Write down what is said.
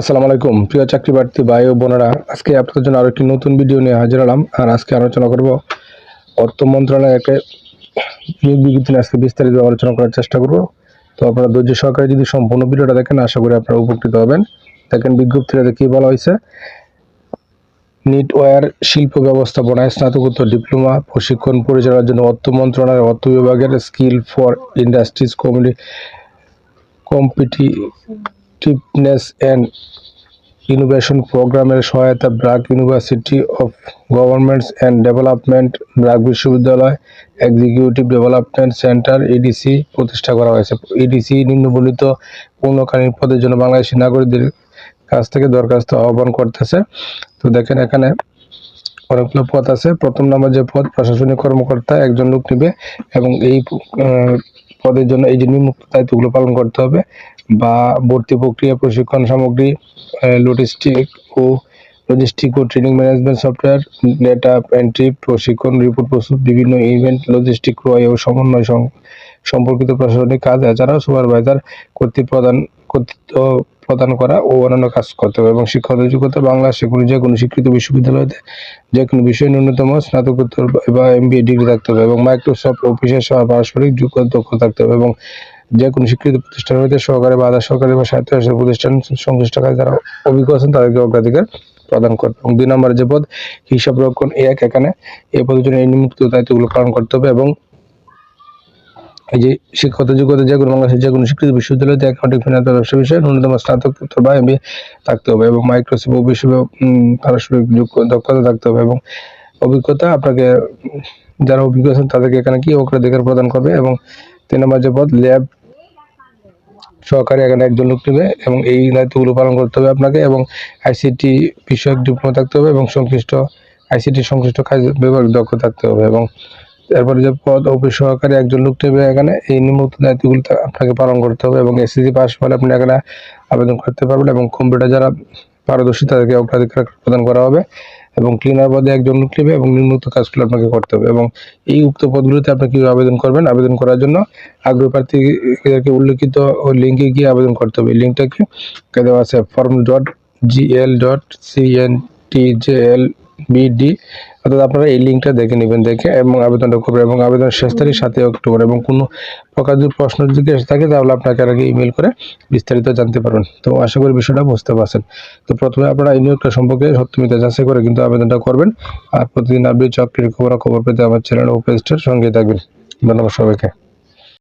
আসসালামু আলাইকুম। প্রিয় চাকরি প্রার্থী ভাই ও বোনেরা, আজকে আপনাদের জন্য আরও একটি নতুন ভিডিও নিয়ে হাজির হলাম। আর আজকে আলোচনা করব অর্থ মন্ত্রণালয়ের একটা নিয়োগ বিজ্ঞপ্তি আজকে বিস্তারিত আলোচনা করার চেষ্টা করব। তো আপনারা ধৈর্য সহকারে যদি সম্পূর্ণ ভিডিওটা দেখেন, আশা করি আপনারা উপকৃত হবেন। দেখেন বিজ্ঞপ্তিটাতে কি বলা হয়েছে? নিটওয়্যার শিল্প ব্যবস্থাপনায় স্নাতকোত্তর ডিপ্লোমা, প্রশিক্ষণ পরিচালনার জন্য অর্থ মন্ত্রণালয়ের অর্থ বিভাগের skill for industries committee competitiveness and innovation প্রোগ্রামের সহায়তা BRAC university of governments and development BRAC বিশ্ববিদ্যালয় এক্সিকিউটিভ ডেভেলপমেন্ট সেন্টার এডিসি প্রতিষ্ঠা করা হয়েছে। এডিসি নিম্নবর্ণিত পূর্ণকালীন পদের জন্য বাংলাদেশি নাগরিকদের কাছ থেকে দরখাস্ত আহ্বান করতেছে। তো দেখেন এখানে অনেকগুলো পদ আছে। প্রথম নাম্বার যে পদ, প্রশাসনিক কর্মকর্তা একজন লোক নিবে এবং এই পদের জন্য এই যে নিম্নোক্ত দায়িত্বগুলো পালন করতে হবে। বা ভর্তি প্রক্রিয়া, প্রশিক্ষণ সামগ্রী লজিস্টিক ও লজিস্টিক ও training management software data entry প্রশিক্ষণ রিপোর্ট প্রস্তুত, বিভিন্ন ইভেন্ট লজিস্টিক ক্রয় ও সমন্বয় সম্পর্কিত প্রশাসনিক কাজ, এছাড়াও সুপারভাইজার কর্তৃক প্রদান কর্তৃত্ব প্রদান করা ও অন্যান্য কাজ করতে হবে এবং শিক্ষাগত যোগ্যতা বাংলা সেগুলি যে কোনো স্বীকৃত বিশ্ববিদ্যালয়তে যে কোনো বিষয়ে ন্যূনতম স্নাতকোত্তর বা এমবিএ ডিগ্রি থাকতে হবে এবং মাইক্রোসফট অফিসের সহ পারস্পরিক যোগ্যতা দক্ষ থাকতে হবে এবং যে কোনো স্বীকৃত প্রতিষ্ঠান হইতে সহকারী বা আধা সরকারি বা স্বায়ত্তশাসিত প্রতিষ্ঠান সংশ্লিষ্ট কাজে যারা অভিজ্ঞ আছেন, তাদেরকে অগ্রাধিকার প্রদান করবে। এবং দুই নম্বরে যে পদ, হিসাব রক্ষণ এক এখানে এই পদের জন্য এই নিম্নোক্ত দায়িত্বগুলো পালন করতে হবে এবং এই যে শিক্ষাগত যোগ্যতা যে কোনো বাংলাদেশের যে কোনো স্বীকৃত বিশ্ববিদ্যালয়তে অ্যাকাউন্টিং ফিনান্স ব্যবসা বিষয়ে ন্যূনতম স্নাতকোত্তর বা এমবিএ থাকতে হবে এবং মাইক্রোসফট অফিস পারস্পরিক যোগ্য দক্ষতা থাকতে হবে এবং অভিজ্ঞতা আপনাকে যারা অভিজ্ঞ আছেন তাদেরকে এখানে কি অগ্রাধিকার প্রদান করবে এবং তিন নম্বর যে পদ, ল্যাব সহকারী এখানে একজন লোক নেবে এবং এই দায়িত্বগুলো পালন করতে হবে আপনাকে এবং আইসিটি বিষয়ক ডিপ্লোমা থাকতে হবে এবং সংশ্লিষ্ট আইসিটি সংশ্লিষ্ট কাজ বিভাগ দক্ষ থাকতে হবে এবং এরপরে যে পদ অফিস সহকারী একজন লোক নেবে এখানে, এই নিম্নোক্ত দায়িত্বগুলো আপনাকে পালন করতে হবে এবং এসএসসি পাস হলে আপনি এখানে আবেদন করতে পারবেন এবং কম্পিউটার যারা পারদর্শী তাদেরকে অগ্রাধিকার প্রদান করা হবে। এবং ক্লিনার পদে একজন লোক নেবে এবং নিম্নোক্ত কাজগুলো আপনাকে করতে হবে এবং এই উক্ত পদগুলোতে আপনি কীভাবে আবেদন করবেন, আবেদন করার জন্য আগ্রহ প্রার্থীদেরকে উল্লেখিত লিঙ্কে গিয়ে আবেদন করতে হবে। লিঙ্কটা কি দেওয়া আছে form dot GL dot CNTJL BD অর্থাৎ আপনারা এই লিঙ্কটা দেখে নেবেন, দেখে এবং আবেদনটা করবেন এবং আবেদন শেষ তারিখ সাতই অক্টোবর এবং কোনো প্রকার যদি প্রশ্ন জিজ্ঞেস থাকে, তাহলে আপনাকে আগে ইমেল করে বিস্তারিত জানতে পারবেন। তো আশা করি বিষয়টা বুঝতে পারছেন। তো প্রথমে আপনারা এই নিয়োগটা সম্পর্কে সত্যমিতা যাচাই করে কিন্তু আবেদনটা করবেন। আর প্রতিদিন আপনি চাকরির খবর খবর পেতে আমার চ্যানেল ও পেজটার সঙ্গে থাকবেন। ধন্যবাদ সবাইকে।